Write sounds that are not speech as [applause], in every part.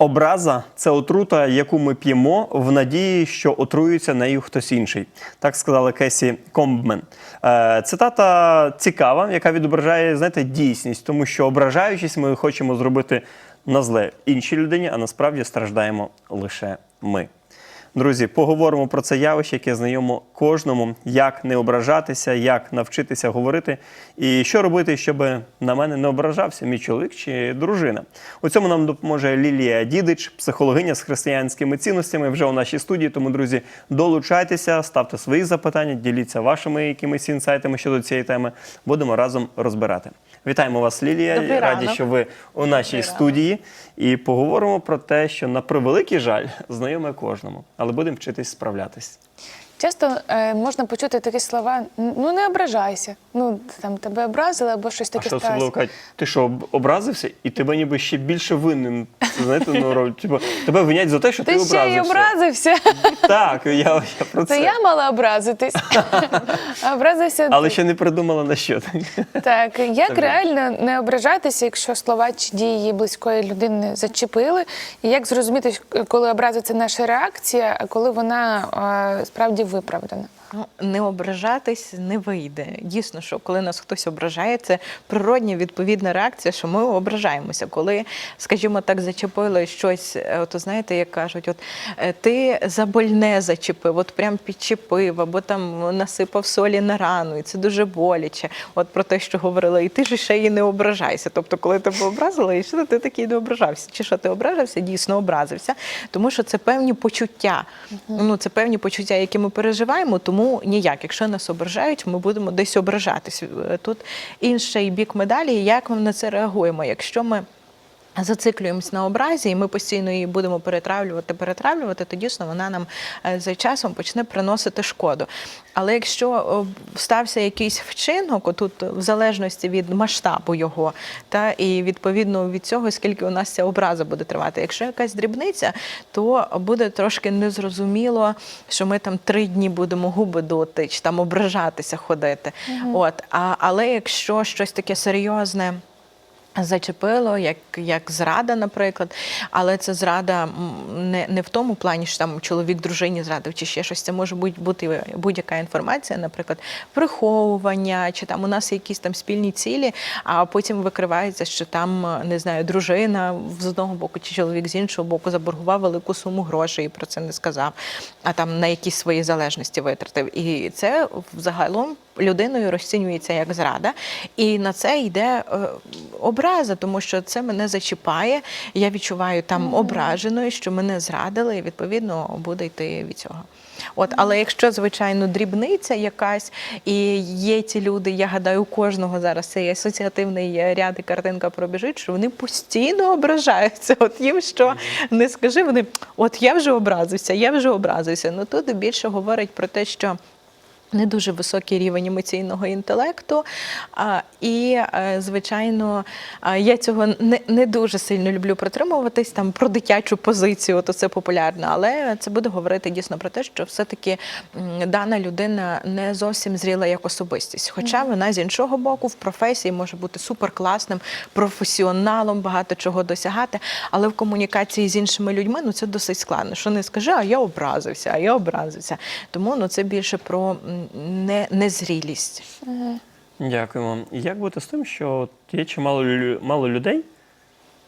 Образа це отрута, яку ми п'ємо в надії, що отруюється нею хтось інший. Так сказала Кесі Комбмен. Е, Цитата цікава, яка відображає знаєте, дійсність, тому що ображаючись, ми хочемо зробити на зле іншій людині, а насправді страждаємо лише ми. Друзі, поговоримо про це явище, яке знайомо кожному, як не ображатися, як навчитися говорити, і що робити, щоб на мене не ображався мій чоловік чи дружина. У цьому нам допоможе Лілія Дідич, психологиня з християнськими цінностями, вже у нашій студії. Тому, друзі, долучайтеся, ставте свої запитання, діліться вашими якимись інсайтами щодо цієї теми. Будемо разом розбирати. Вітаємо вас, Лілія. Добрий Раді, ранок. що ви у нашій Добрий студії і поговоримо про те, що на превеликий жаль знайоме кожному, але будемо вчитись справлятись. Часто е, можна почути такі слова: ну не ображайся. Ну там тебе образили або щось А таке що особливо сталося. кажуть, ти що об- образився, і тебе ніби ще більше винен. Знаєте, ну ро- типу, тебе винять за те, що ти, Ти ще й образився. образився. Так, я, я про це. Це я мала образитись. [laughs] Образився Але ти. ще не придумала на що. Так, як реально не ображатися, якщо слова чи дії близької людини зачепили, і як зрозуміти, коли образа це наша реакція, а коли вона справді виправдана? Ну, не ображатись не вийде. Дійсно, що коли нас хтось ображає, це природня відповідна реакція, що ми ображаємося. Коли, скажімо так, зачепили щось, е, то знаєте, як кажуть, от е, ти забольне зачепив, от прям підчепив, або там насипав солі на рану, і це дуже боляче. От про те, що говорила, і ти ж ще й не ображайся. Тобто, коли тебе образили, і що ти такий не ображався? Чи що ти ображався, дійсно образився, тому що це певні почуття. Ну, це певні почуття, які ми переживаємо, тому ніяк. Якщо нас ображають, ми будемо десь ображатись. Е, Тут інший бік медалі, як ми на це реагуємо. Якщо ми Зациклюємось на образі, і ми постійно її будемо перетравлювати, перетравлювати, то дійсно вона нам е, за часом почне приносити шкоду. Але якщо стався якийсь вчинок, отут в залежності від масштабу його, та і відповідно від цього, скільки у нас ця образа буде тривати. Якщо якась дрібниця, то буде трошки незрозуміло, що ми там три дні будемо губи дути, чи там ображатися ходити. От, а, але якщо щось таке серйозне. Зачепило, як, як зрада, наприклад, але це зрада не, не в тому плані, що там чоловік дружині зрадив чи ще щось. Це може бути, будь-яка інформація, наприклад, приховування, чи там у нас якісь там спільні цілі, а потім викривається, що там не знаю, дружина з одного боку чи чоловік з іншого боку заборгував велику суму грошей і про це не сказав, а там на якісь свої залежності витратив. І це взагалом людиною розцінюється як зрада, і на це йде е, образа, тому що це мене зачіпає. Я відчуваю там ображеною, що мене зрадили, і відповідно буде йти від цього. От, але якщо звичайно дрібниця якась, і є ці люди, я гадаю, у кожного зараз цей асоціативний ряд і картинка пробіжить, що вони постійно ображаються. От їм що не скажи, вони от я вже образився, я вже образився. Ну тут більше говорить про те, що. Не дуже високий рівень емоційного інтелекту, і, е, звичайно, я цього не, не дуже сильно люблю притримуватись там про дитячу позицію, то це популярно, але це буде говорити дійсно про те, що все-таки дана людина не зовсім зріла як особистість. Хоча вона з іншого боку в професії може бути суперкласним професіоналом, багато чого досягати, але в комунікації з іншими людьми ну це досить складно. Що не скажи, а я образився, а я образився. Тому ну це більше про не, незрілість. Дякуємо. Як бути з тим, що є чимало мало людей,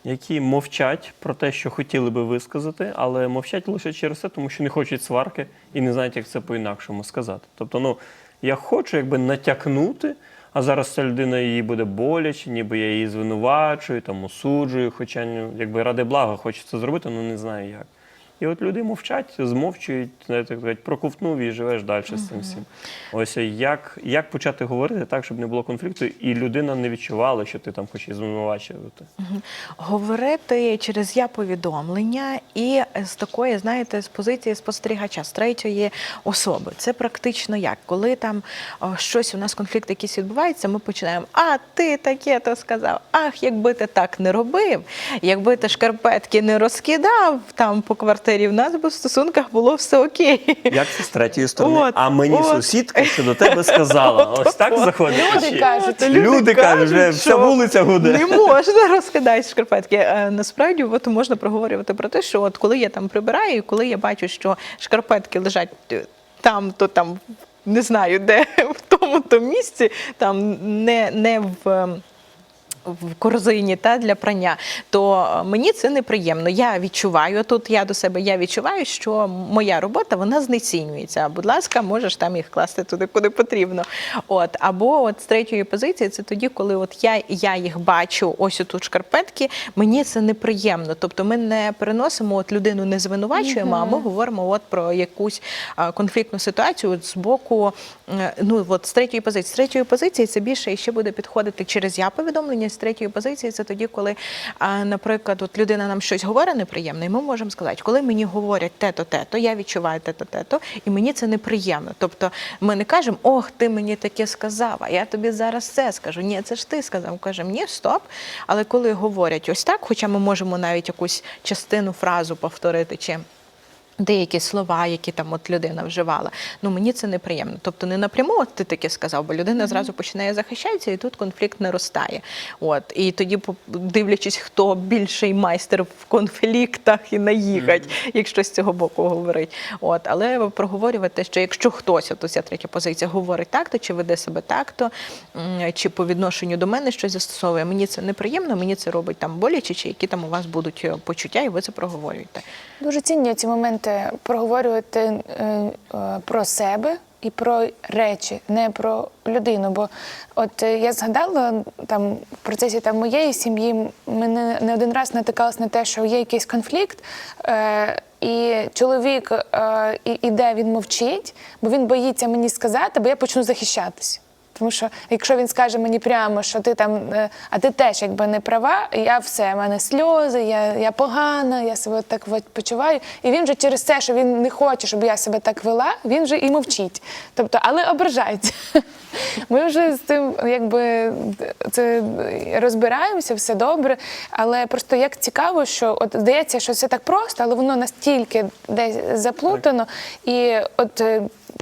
які мовчать про те, що хотіли би висказати, але мовчать лише через це, тому що не хочуть сварки і не знають, як це по-інакшому сказати. Тобто, ну я хочу якби натякнути, а зараз ця людина їй буде боляче, ніби я її звинувачую, там осуджую, хоча ну, якби ради блага хоче це зробити, але не знаю як. І от люди мовчать, змовчують, знаєте, так сказати, проковтнув і живеш далі з цим всім. Ось як, як почати говорити так, щоб не було конфлікту, і людина не відчувала, що ти там хочеш її звинувачувати. Говорити через я повідомлення і з такої, знаєте, з позиції спостерігача, з третьої особи. Це практично як? Коли там о, щось у нас конфлікт якийсь відбувається, ми починаємо: а ти таке то сказав, ах, якби ти так не робив, якби ти шкарпетки не розкидав там по квартирі. Квартирі, в нас би в стосунках було все окей. Як це з третьої сторони? От, а мені от. сусідка що до тебе сказала. Ось так заходить. Люди кажуть. Люди кажуть, вже вся вулиця гуде. Не можна розкидати шкарпетки. Е, Насправді, от можна проговорювати про те, що от коли я там прибираю, і коли я бачу, що шкарпетки лежать е, там, то там не знаю, де [laughs] в тому то місці, там не, не в. В корзині та для прання, то е, мені це неприємно. Я відчуваю тут. Я до себе я відчуваю, що моя робота вона знецінюється. Будь ласка, можеш там їх класти туди, куди потрібно. От або от з третьої позиції, це тоді, коли от я, я їх бачу, ось отут шкарпетки. Мені це неприємно. Тобто, ми не переносимо от людину, не звинувачуємо, а ми говоримо от про якусь а, конфліктну ситуацію от з боку. е, Ну от з третьої позиції. З третьої позиції це більше ще буде підходити через я повідомлення. З третьої позиції це тоді, коли, наприклад, от людина нам щось говорить неприємне, і ми можемо сказати, коли мені говорять те-то, те-то, я відчуваю те-то, те-то, і мені це неприємно. Тобто ми не кажемо, ох, ти мені таке сказав, а я тобі зараз це скажу. Ні, це ж ти сказав. Кажемо, ні, стоп. Але коли говорять ось так, хоча ми можемо навіть якусь частину фразу повторити чи. Деякі слова, які там от людина вживала, ну мені це неприємно. Тобто не напряму от ти таке сказав, бо людина зразу починає захищатися, і тут конфлікт наростає. От і тоді, дивлячись, хто більший майстер в конфліктах і наїхать, якщо з цього боку говорить. От, але проговорювати, що якщо хтось, от ця третя позиція, говорить так, то чи веде себе так, то чи по відношенню до мене щось застосовує, мені це неприємно, мені це робить там боляче, чи які там у вас будуть е, почуття, і ви це проговорюєте. Дуже цінні ці моменти проговорювати е, е, про себе і про речі, не про людину. Бо от е, я згадала там в процесі там моєї сім'ї, ми не, не один раз натикалися на те, що є якийсь конфлікт. Е, і чоловік е, іде, він мовчить, бо він боїться мені сказати, бо я почну захищатись. Тому що якщо він скаже мені прямо, що ти там, е, а ти теж якби не права, я все, в мене сльози, я, я погана, я себе так почуваю. І він же через це, що він не хоче, щоб я себе так вела, він же і мовчить. Тобто, але ображається. [laughs] Ми вже з цим якби це розбираємося, все добре. Але просто як цікаво, що от здається, що все так просто, але воно настільки десь заплутано, і от.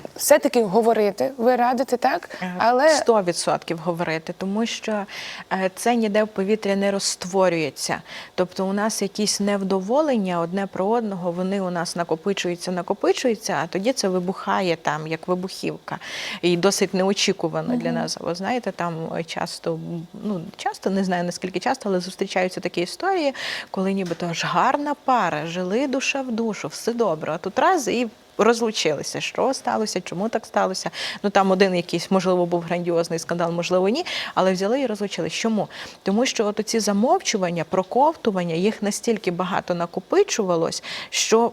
Е, Все-таки говорити, ви радите так, але 100% говорити, тому що е, це ніде в повітря не розтворюється. Тобто у нас якісь невдоволення одне про одного, вони у нас накопичуються, накопичуються, а тоді це вибухає там, як вибухівка. І досить неочікувано для нас. Ви знаєте, там часто, ну часто не знаю наскільки часто, але зустрічаються такі історії, коли нібито ж гарна пара, жили душа в душу, все добре. А тут раз і розлучилися. Що сталося? Чому так сталося? Ну там один якийсь, можливо, був грандіозний скандал, можливо, ні, але взяли і розлучились. Чому? Тому що от ці замовчування, проковтування, їх настільки багато накопичувалось, що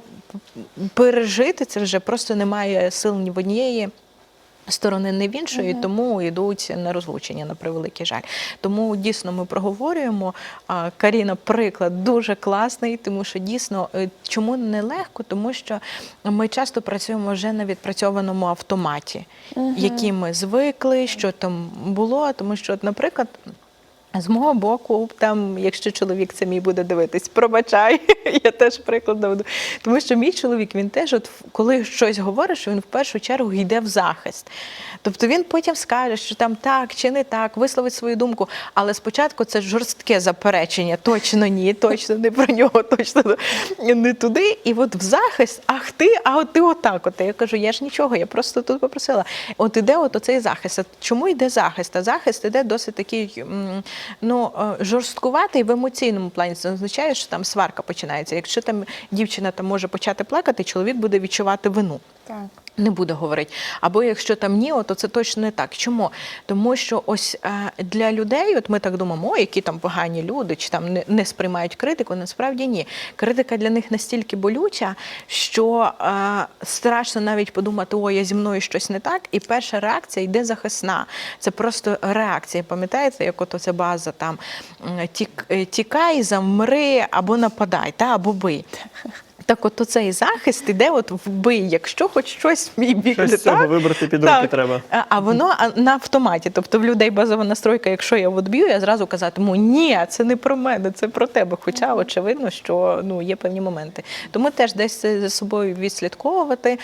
пережити це вже просто немає сил ні в однієї. Сторони не в іншої, тому йдуть на розлучення на превеликий жаль. Тому дійсно ми проговорюємо. Каріна, приклад дуже класний, тому що дійсно чому не легко, Тому що ми часто працюємо вже на відпрацьованому автоматі, які ми звикли, що там було. Тому що, наприклад. З мого боку, там, якщо чоловік це мій буде дивитись, пробачай, [laughs] я теж приклад наведу. Тому що мій чоловік, він теж, от коли щось говориш, він в першу чергу йде в захист. Тобто він потім скаже, що там так чи не так, висловить свою думку. Але спочатку це жорстке заперечення. Точно ні, точно не про нього, точно не туди. І от в захист, ах ти, а от ти отак. От я кажу, я ж нічого, я просто тут попросила. От іде от оцей захист. А чому йде захист? А захист іде досить такий ну, жорсткувати жорсткуватий в емоційному плані. Це означає, що там сварка починається. Якщо там дівчина там може почати плакати, чоловік буде відчувати вину. так. Не буде говорити. Або якщо там ні, то це точно не так. Чому? Тому що ось е, для людей, от ми так думаємо, о, які там погані люди, чи там не, не сприймають критику. Насправді ні. Критика для них настільки болюча, що е, страшно навіть подумати, о, я зі мною щось не так. І перша реакція йде захисна. Це просто реакція. Пам'ятаєте, як ото ця база там тік, тікай, замри або нападай, та або бий. Так, от оцей захист іде от вбий, якщо хоч щось в мій бік Щось не з цього так. вибрати під Так. треба. А, а воно на автоматі. Тобто в людей базова настройка, якщо я от б'ю, я зразу казатиму, ні, це не про мене, це про тебе. Хоча очевидно, що ну є певні моменти. Тому теж десь це за собою відслідковувати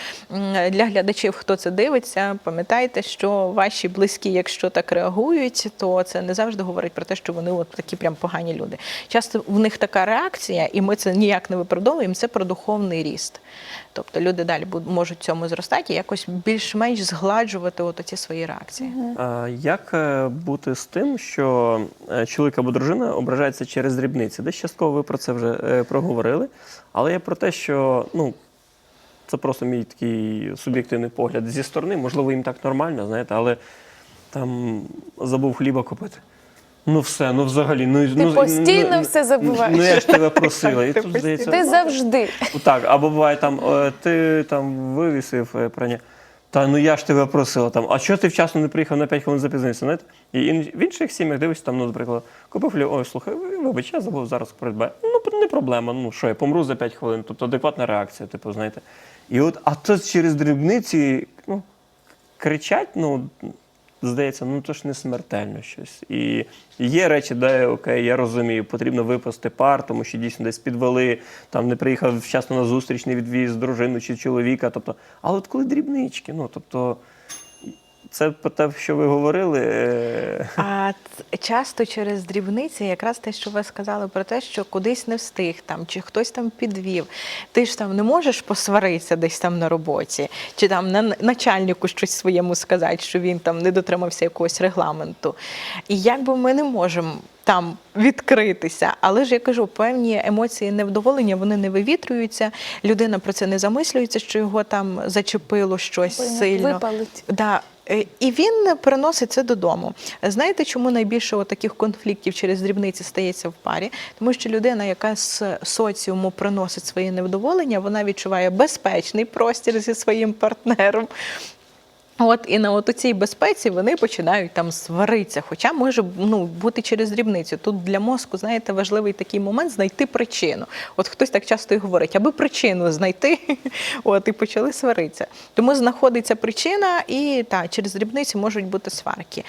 для глядачів, хто це дивиться. Пам'ятайте, що ваші близькі, якщо так реагують, то це не завжди говорить про те, що вони от такі прям погані люди. Часто в них така реакція, і ми це ніяк не виправдовуємо. Це про духовний ріст. Тобто люди далі можуть в цьому зростати і якось більш-менш згладжувати от ці свої реакції. А як е, бути з тим, що е, чоловік або дружина ображається через дрібниці? Десь частково ви про це вже е, проговорили. Але я про те, що ну, це просто мій такий суб'єктивний погляд зі сторони. Можливо, їм так нормально, знаєте, але там забув хліба купити. Ну все, ну взагалі, ну Ти ну, постійно ну, все забуваєш. Ну я ж тебе просила. І Ти тут здається, Ти завжди. так, або буває там, е, ти там вивісив е, прання. Та ну я ж тебе просила там, а чого ти вчасно не приїхав на 5 хвилин запізнився? Знаєте? І в інших сім'ях дивишся, там, ну, наприклад, купив хліб, ой, слухай, вибач, я забув зараз придбати. Ну, не проблема, ну що, я помру за 5 хвилин, тобто адекватна реакція, типу, знаєте. І от, а тут через дрібниці, ну, кричать, ну, здається, ну то ж не смертельно щось. І є речі, де окей, я розумію, потрібно випасти пар, тому що дійсно десь підвели, там не приїхав вчасно на зустріч, не відвіз дружину чи чоловіка. Тобто, але от коли дрібнички, ну тобто. Це про те, що ви говорили. е, А часто через дрібниці, якраз те, що ви сказали про те, що кудись не встиг там, чи хтось там підвів. Ти ж там не можеш посваритися десь там на роботі, чи там на начальнику щось своєму сказати, що він там не дотримався якогось регламенту. І якби ми не можемо. Там відкритися, але ж я кажу, певні емоції невдоволення вони не вивітрюються. Людина про це не замислюється, що його там зачепило щось сильно. Випалить. Да. Е, І він приносить це додому. Знаєте, чому найбільше таких конфліктів через дрібниці стається в парі? Тому що людина, яка з соціуму приносить своє невдоволення, вона відчуває безпечний простір зі своїм партнером. От і на от цій безпеці вони починають там сваритися. Хоча може ну, бути через дрібницю. Тут для мозку, знаєте, важливий такий момент знайти причину. От хтось так часто і говорить, аби причину знайти, [laughs] от і почали сваритися. Тому знаходиться причина, і та через дрібниці можуть бути сварки.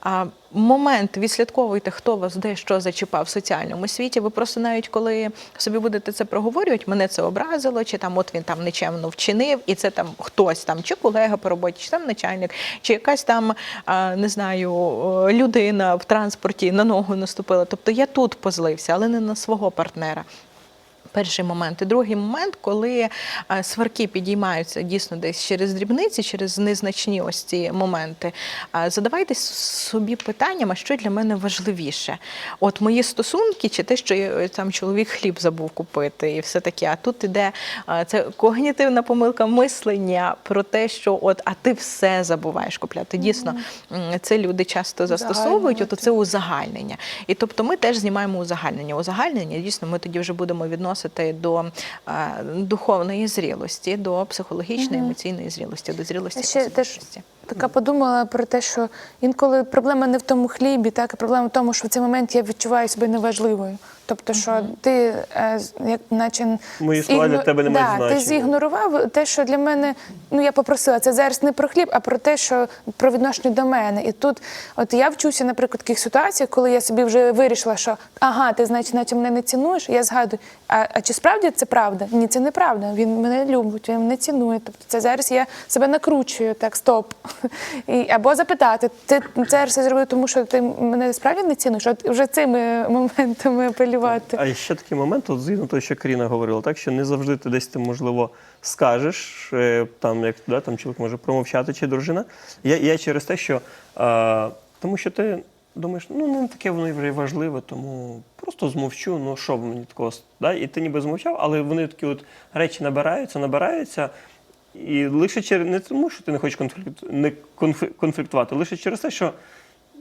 А момент відслідковуйте, хто вас де що зачіпав в соціальному світі. Ви просто навіть коли собі будете це проговорювати, мене це образило, чи там от він там нечемно вчинив, і це там хтось там, чи колега по роботі, чи там начальник, чи якась там не знаю людина в транспорті на ногу наступила. Тобто я тут позлився, але не на свого партнера. Перший момент. І другий момент, коли е, сварки підіймаються дійсно десь через дрібниці, через незначні ось ці моменти. е, Задавайте собі питанням, а що для мене важливіше? От мої стосунки, чи те, що я, там чоловік хліб забув купити, і все таке. А тут іде е, це когнітивна помилка мислення про те, що от а ти все забуваєш купляти. Дійсно, це люди часто застосовують. От це узагальнення. І тобто ми теж знімаємо узагальнення. Узагальнення дійсно ми тоді вже будемо відносити до е, духовної зрілості, до психологічної, емоційної зрілості, до зрілості. Ще теж така подумала про те, що інколи проблема не в тому хлібі, так а проблема в тому, що в цей момент я відчуваю себе неважливою. Тобто, що ти, е, з- як наче Мої слова для тебе не мають да, значення. Ти зігнорував те, що для мене, ну я попросила, це зараз не про хліб, а про те, що про відношення до мене. І тут, от я вчуся, наприклад, в таких ситуаціях, коли я собі вже вирішила, що ага, ти значить, наче мене не цінуєш. Я згадую, а, а чи справді це правда? Ні, це неправда. Він мене любить, він мене цінує. Тобто це зараз я себе накручую, так, стоп. [laughs] І, або запитати, ти це зараз зробив, тому що ти мене справді не цінуєш? От вже цими моментами апелювати. А ще такий момент, от згідно того, що Каріна говорила, так що не завжди ти десь ти, можливо, скажеш, е, там як да, там чоловік може промовчати чи дружина. Я, я через те, що е, тому що ти думаєш, ну не таке воно вже важливе, тому просто змовчу, ну що мені такого да? І ти ніби змовчав, але вони такі от речі набираються, набираються. І лише через не тому, що ти не хочеш конфлікт, не конфліктувати, лише через те, що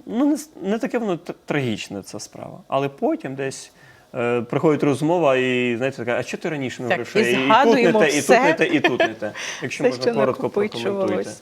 ну, не, не таке воно трагічне ця справа. Але потім десь е, приходить розмова, і знаєте, така, а що ти раніше не Так, говорив? і що і тут згадуємо і тут все. не те, і тут не те. Якщо [laughs] Все, можна що коротко прокоментуйте. накопичувалось.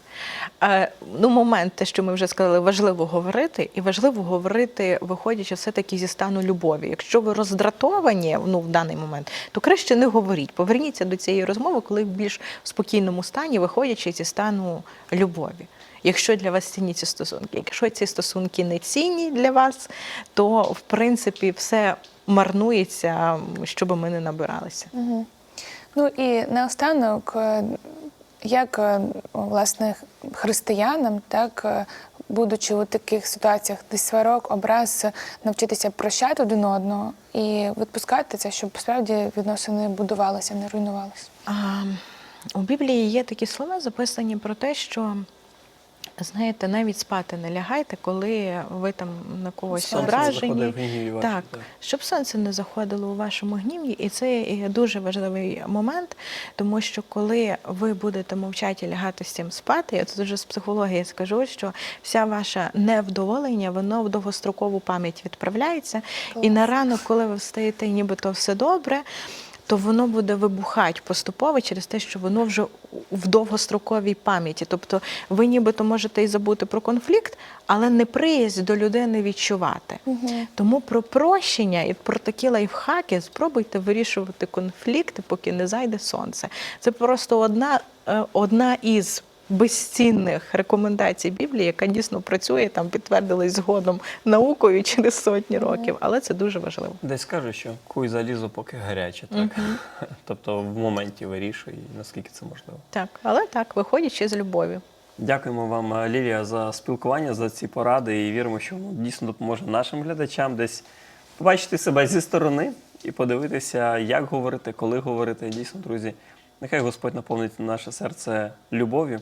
Е, ну, момент, те, що ми вже сказали, важливо говорити, і важливо говорити, виходячи все-таки зі стану любові. Якщо ви роздратовані ну, в даний момент, то краще не говоріть. Поверніться до цієї розмови, коли в більш спокійному стані, виходячи зі стану любові. Якщо для вас цінні ці стосунки, якщо ці стосунки не цінні для вас, то в принципі все марнується, щоб ми не набиралися. Ну і наостанок, е, як е, власне християнам, так е, будучи у таких ситуаціях, де сварок, образ, навчитися прощати один одного і відпускати це, щоб справді відносини будувалися, не руйнувалися. А, у Біблії є такі слова записані про те, що. Знаєте, навіть спати не лягайте, коли ви там на когось Сонце ображені. в гніві так, так. щоб сонце не заходило у вашому гніві, і це є дуже важливий момент, тому що коли ви будете мовчати і лягати з цим спати, я тут вже з психології скажу, що вся ваша невдоволення, воно в довгострокову пам'ять відправляється, і на ранок, коли ви встаєте, нібито все добре. То воно буде вибухати поступово через те, що воно вже в довгостроковій пам'яті. Тобто ви нібито можете і забути про конфлікт, але неприязнь до людини відчувати. Тому про прощення і про такі лайфхаки спробуйте вирішувати конфлікти, поки не зайде сонце. Це просто одна, е, одна із безцінних рекомендацій Біблії, яка дійсно працює, там підтвердилась згодом наукою через сотні років, але це дуже важливо. Десь каже, що куй залізо, поки гаряче. Так? [laughs] тобто в моменті вирішуй, наскільки це можливо. Так, але так, виходячи з любові. Дякуємо вам, е, Лілія, за спілкування, за ці поради і віримо, що воно дійсно допоможе нашим глядачам десь побачити себе зі сторони і подивитися, як говорити, коли говорити. Дійсно, друзі, нехай Господь наповнить наше серце любов'ю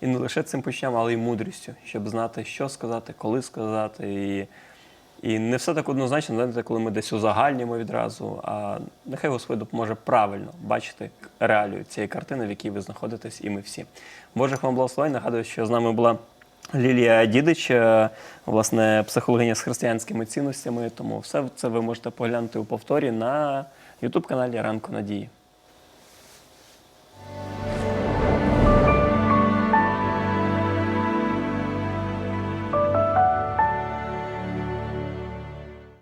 і не лише цим почуттям, але й мудрістю, щоб знати, що сказати, коли сказати. І, і не все так однозначно, знаєте, коли ми десь узагальнюємо відразу. А нехай Господь допоможе правильно бачити реалію цієї картини, в якій ви знаходитесь, і ми всі. Божих вам благословень. Нагадую, що з нами була Лілія Дідич, е, власне, психологиня з християнськими цінностями. Тому все це ви можете поглянути у повторі на youtube каналі Ранку Надії.